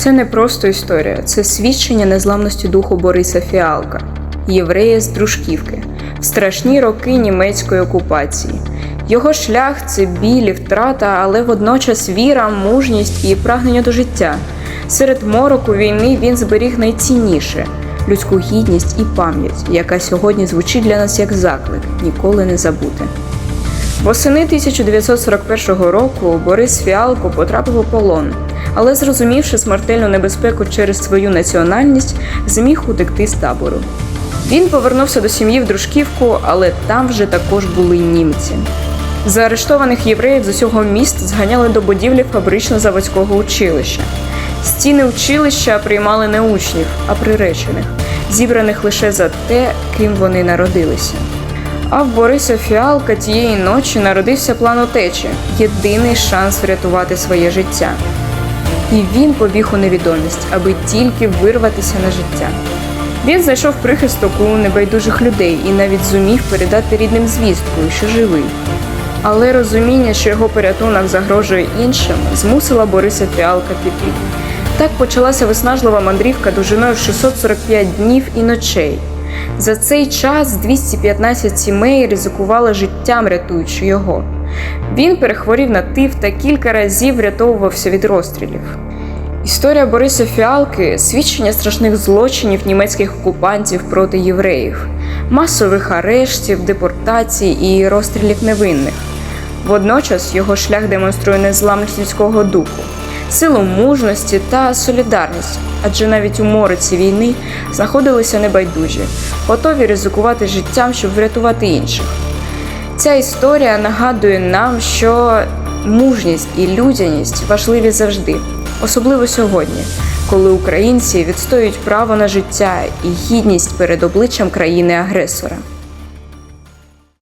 Це не просто історія, це свідчення незламності духу Бориса Фіалка, єврея з Дружківки, в страшні роки німецької окупації. Його шлях це біль і втрата, але водночас віра, мужність і прагнення до життя. Серед мороку війни він зберіг найцінніше людську гідність і пам'ять, яка сьогодні звучить для нас як заклик ніколи не забути. Восени 1941 року Борис Фіалко потрапив у полон, але зрозумівши смертельну небезпеку через свою національність, зміг утекти з табору. Він повернувся до сім'ї в Дружківку, але там вже також були німці. Заарештованих євреїв з усього міст зганяли до будівлі фабрично-заводського училища. Стіни училища приймали не учнів, а приречених, зібраних лише за те, ким вони народилися. А в Бориса Фіалка тієї ночі народився план утечі єдиний шанс врятувати своє життя. І він побіг у невідомість, аби тільки вирватися на життя. Він знайшов прихисток у небайдужих людей і навіть зумів передати рідним звісткою, що живий. Але розуміння, що його порятунок загрожує іншим, змусила Бориса Фіалка піти. Так почалася виснажлива мандрівка довжиною в 645 днів і ночей. За цей час 215 сімей ризикували життям, рятуючи його. Він перехворів на тиф та кілька разів врятовувався від розстрілів. Історія Бориса Фіалки свідчення страшних злочинів німецьких окупантів проти євреїв, масових арештів, депортацій і розстрілів невинних. Водночас його шлях демонструє незламність людського духу, силу мужності та солідарність, адже навіть у мориці війни знаходилися небайдужі, готові ризикувати життям, щоб врятувати інших. Ця історія нагадує нам, що мужність і людяність важливі завжди, особливо сьогодні, коли українці відстоюють право на життя і гідність перед обличчям країни-агресора.